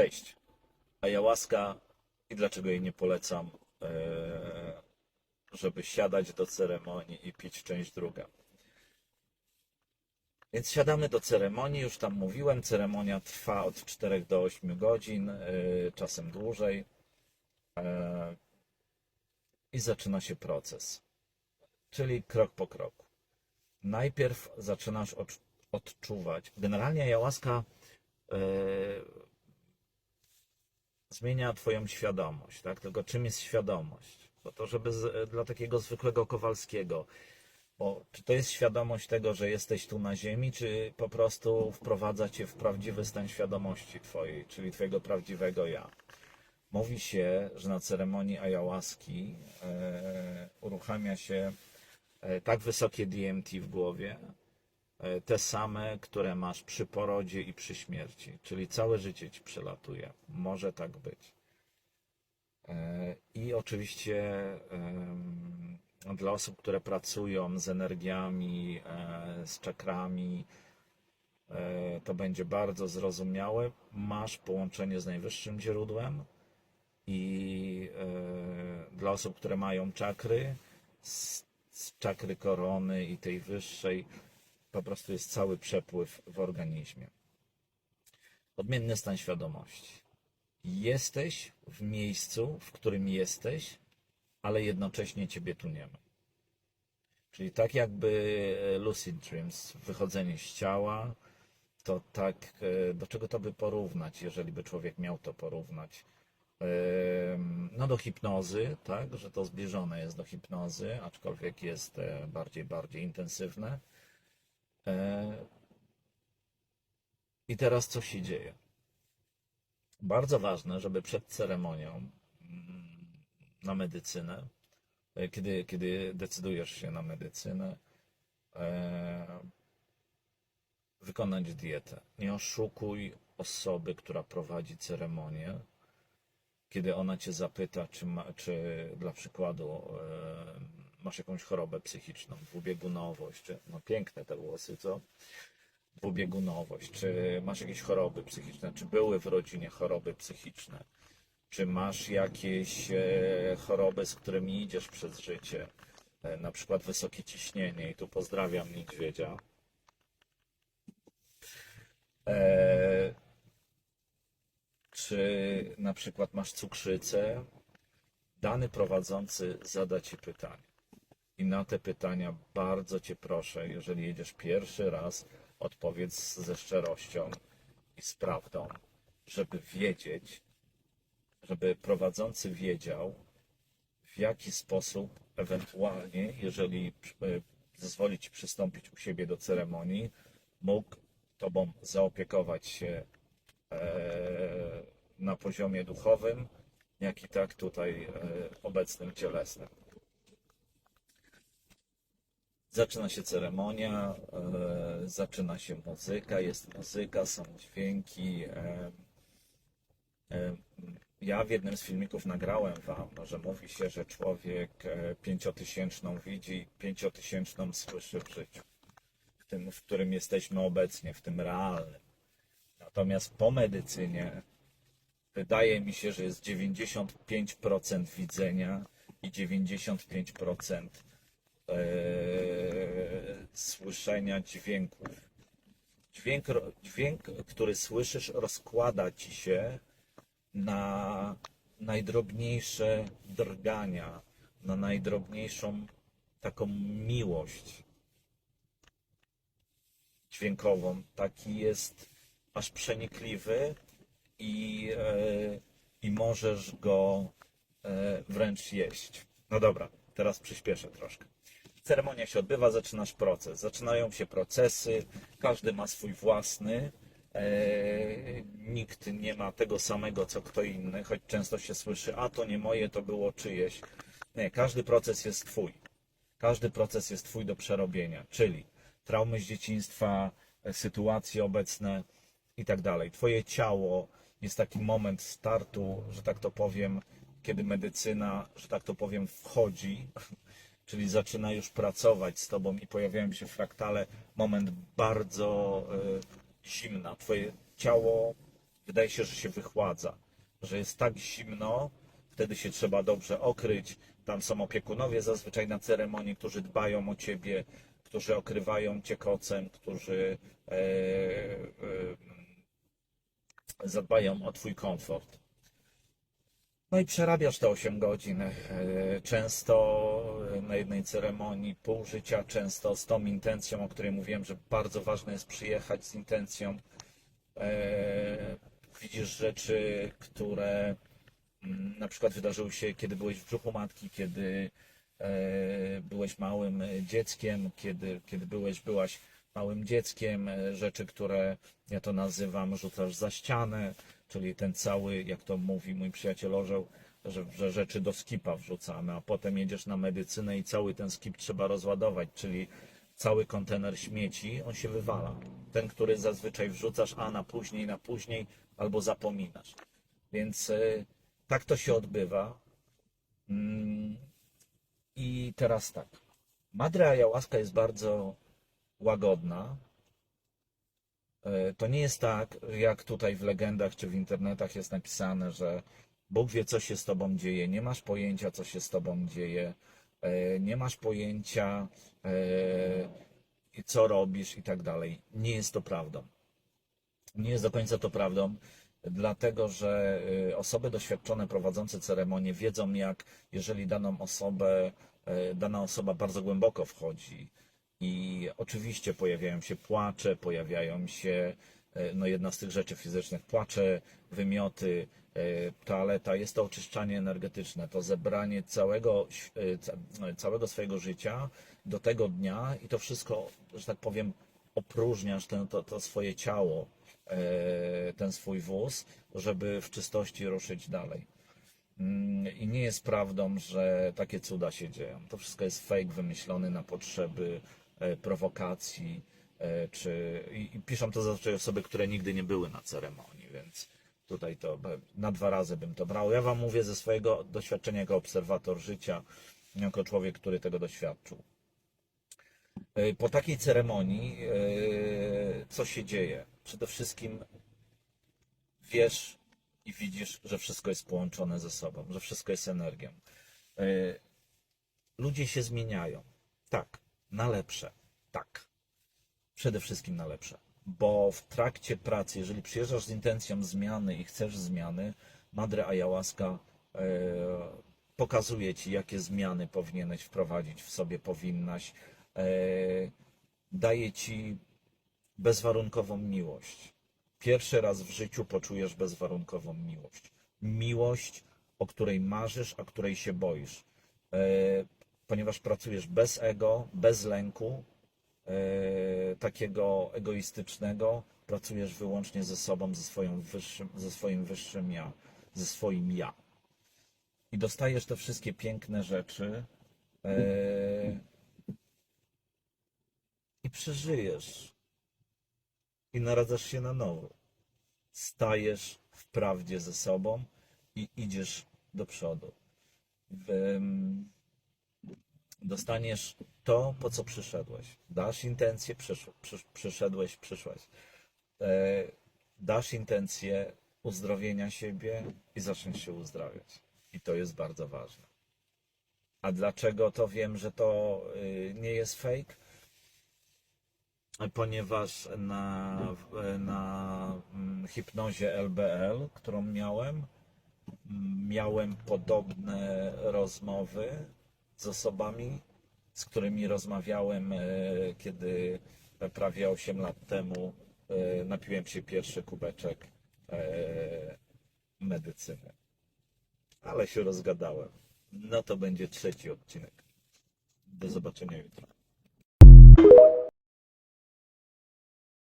Cześć. Ayahuasca i dlaczego jej nie polecam, e, żeby siadać do ceremonii i pić część druga. Więc siadamy do ceremonii, już tam mówiłem, ceremonia trwa od 4 do 8 godzin, e, czasem dłużej. E, I zaczyna się proces, czyli krok po kroku. Najpierw zaczynasz odczu- odczuwać. Generalnie e, zmienia Twoją świadomość, tak? Tylko czym jest świadomość? Bo to, żeby z, dla takiego zwykłego Kowalskiego, bo czy to jest świadomość tego, że jesteś tu na Ziemi, czy po prostu wprowadza Cię w prawdziwy stan świadomości Twojej, czyli Twojego prawdziwego ja? Mówi się, że na ceremonii ayahuaski e, uruchamia się e, tak wysokie DMT w głowie, e, te same, które masz przy porodzie i przy śmierci, czyli całe życie ci przelatuje. Może tak być. E, I oczywiście dla osób, które pracują z energiami, e, z czakrami, e, to będzie bardzo zrozumiałe. Masz połączenie z najwyższym źródłem i e, dla osób, które mają czakry, z czakry korony i tej wyższej, po prostu jest cały przepływ w organizmie. Odmienny stan świadomości. Jesteś w miejscu, w którym jesteś, ale jednocześnie ciebie tu nie ma. Czyli tak jakby e, lucid dreams, wychodzenie z ciała, to tak, e, do czego to by porównać, jeżeli by człowiek miał to porównać? No do hipnozy, tak, że to zbliżone jest do hipnozy, aczkolwiek jest e, bardziej, bardziej intensywne. E, I teraz co się dzieje? Bardzo ważne, żeby przed ceremonią mm, na medycynę, e, kiedy, kiedy decydujesz się na medycynę, e, wykonać dietę. Nie oszukuj osoby, która prowadzi ceremonię, kiedy ona cię zapyta, czy, ma, czy dla przykładu masz jakąś chorobę psychiczną, dwubiegunowość, czy, no piękne te włosy, co? Dwubiegunowość, czy masz jakieś choroby psychiczne, czy były w rodzinie choroby psychiczne, czy masz jakieś e, choroby, z którymi idziesz przez życie, e, na przykład wysokie ciśnienie, i tu pozdrawiam niedźwiedzia. E, czy na przykład masz cukrzycę, dany prowadzący zada ci pytanie. I na te pytania bardzo cię proszę, jeżeli jedziesz pierwszy raz, odpowiedz ze szczerością i z prawdą, żeby wiedzieć, żeby prowadzący wiedział, w jaki sposób ewentualnie, jeżeli e, zezwoli ci przystąpić u siebie do ceremonii, mógł tobą zaopiekować się e, na poziomie duchowym, jak i tak tutaj e, obecnym cielesnym. Zaczyna się ceremonia, e, zaczyna się muzyka, jest muzyka, są dźwięki. E, e, ja w jednym z filmików nagrałem wam, że mówi się, że człowiek pięciotysięczną widzi, pięciotysięczną słyszy w życiu. W tym, w którym jesteśmy obecnie, w tym realnym. Natomiast po medycynie wydaje mi się, że jest 95% widzenia i 95% e, słyszenia dźwięków. Dźwięk, dźwięk, który słyszysz, rozkłada ci się na najdrobniejsze drgania, na najdrobniejszą taką miłość dźwiękową. Taki jest aż przenikliwy i, e, i możesz go e, wręcz jeść. No dobra, teraz przyspieszę troszkę. Ceremonia się odbywa, zaczynasz proces. Zaczynają się procesy, każdy ma swój własny. E, nikt nie ma tego samego co kto inny, choć często się słyszy, a to nie moje, to było czyjeś. Nie, każdy proces jest twój. Każdy proces jest twój do przerobienia, czyli traumy z dzieciństwa, e, sytuacje obecne i tak dalej. Twoje ciało jest taki moment startu, że tak to powiem, kiedy medycyna, że tak to powiem, wchodzi, czyli zaczyna już pracować z tobą i pojawiają się fraktale, moment bardzo e, zimna. Twoje ciało wydaje się, że się wychładza, że jest tak zimno, wtedy się trzeba dobrze okryć. Tam są opiekunowie zazwyczaj na ceremonii, którzy dbają o ciebie, którzy okrywają cię kocem, którzy e, e, zadbają o twój komfort. No i przerabiasz te 8 godzin. e, Często na jednej ceremonii pół życia, często z tą intencją, o której mówiłem, że bardzo ważne jest przyjechać z intencją. E, Widzisz rzeczy, które mm, na przykład wydarzyły się, kiedy byłeś w brzuchu matki, kiedy e, byłeś małym dzieckiem, kiedy, kiedy byłeś, byłaś małym dzieckiem, e, rzeczy, które ja to nazywam, rzucasz za ścianę, czyli ten cały, jak to mówi mój przyjaciel orzeł, że, że rzeczy do skipa wrzucamy, a potem jedziesz na medycynę i cały ten skip trzeba rozładować, czyli cały kontener śmieci, on się wywala. Ten, który zazwyczaj wrzucasz, a na później, na później, albo zapominasz. Więc e, tak to się odbywa. Mm, I teraz tak. Madre Ayahuasca jest bardzo łagodna. E, To nie jest tak, jak tutaj w legendach czy w internetach jest napisane, że Bóg wie, co się z tobą dzieje. Nie masz pojęcia, co się z tobą dzieje. E, Nie masz pojęcia, e, co robisz i tak dalej. Nie jest to prawdą. Nie jest do końca to prawdą, dlatego że y, osoby doświadczone prowadzące ceremonię wiedzą, jak jeżeli daną osobę, dana osoba bardzo głęboko wchodzi i oczywiście pojawiają się płacze, pojawiają się, no jedna z tych rzeczy fizycznych, płacze, wymioty, toaleta, jest to oczyszczanie energetyczne, to zebranie całego, y, ca- całego swojego życia do tego dnia i to wszystko, że tak powiem, opróżniasz ten, to, to swoje ciało, e, ten swój wóz, żeby w czystości ruszyć dalej. Mm, I nie jest prawdą, że takie cuda się dzieją. To wszystko jest fake wymyślony na potrzeby e, prowokacji, e, czy i, i piszą to zazwyczaj osoby, które nigdy nie były na ceremonii, więc tutaj to na dwa razy bym to brał. Ja wam mówię ze swojego doświadczenia jako obserwator życia, jako człowiek, który tego doświadczył. E, Po takiej ceremonii, e, co się dzieje? Przede wszystkim wiesz i widzisz, że wszystko jest połączone ze sobą, że wszystko jest energią. E, Ludzie się zmieniają. Tak, na lepsze. Tak. Przede wszystkim na lepsze. Bo w trakcie pracy, jeżeli przyjeżdżasz z intencją zmiany i chcesz zmiany, Madre Ayahuasca e, pokazuje ci, jakie zmiany powinieneś wprowadzić w sobie, powinnaś. E, daje ci bezwarunkową miłość. Pierwszy raz w życiu poczujesz bezwarunkową miłość. Miłość, o której marzysz, a której się boisz. E, ponieważ pracujesz bez ego, bez lęku, takiego egoistycznego, pracujesz wyłącznie ze sobą, ze, wyższym, ze swoim wyższym ja, ze swoim ja. I dostajesz te wszystkie piękne rzeczy e, i przeżyjesz. I naradzasz się na nowo. Stajesz w prawdzie ze sobą i idziesz do przodu. Ym, Dostaniesz to, po co przyszedłeś. Dasz intencję, przysz, przysz, przyszedłeś, przyszłeś. E, dasz intencję uzdrowienia siebie i zaczniesz się uzdrawiać. I to jest bardzo ważne. A dlaczego to wiem, że to y, nie jest fake? Ponieważ na, na mm, hipnozie LBL, którą miałem, mm, miałem podobne rozmowy z osobami, z którymi rozmawiałem, e, kiedy prawie 8 lat temu e, napiłem się pierwszy kubeczek e, medycyny. Ale się rozgadałem. No to będzie trzeci odcinek. Do zobaczenia jutro.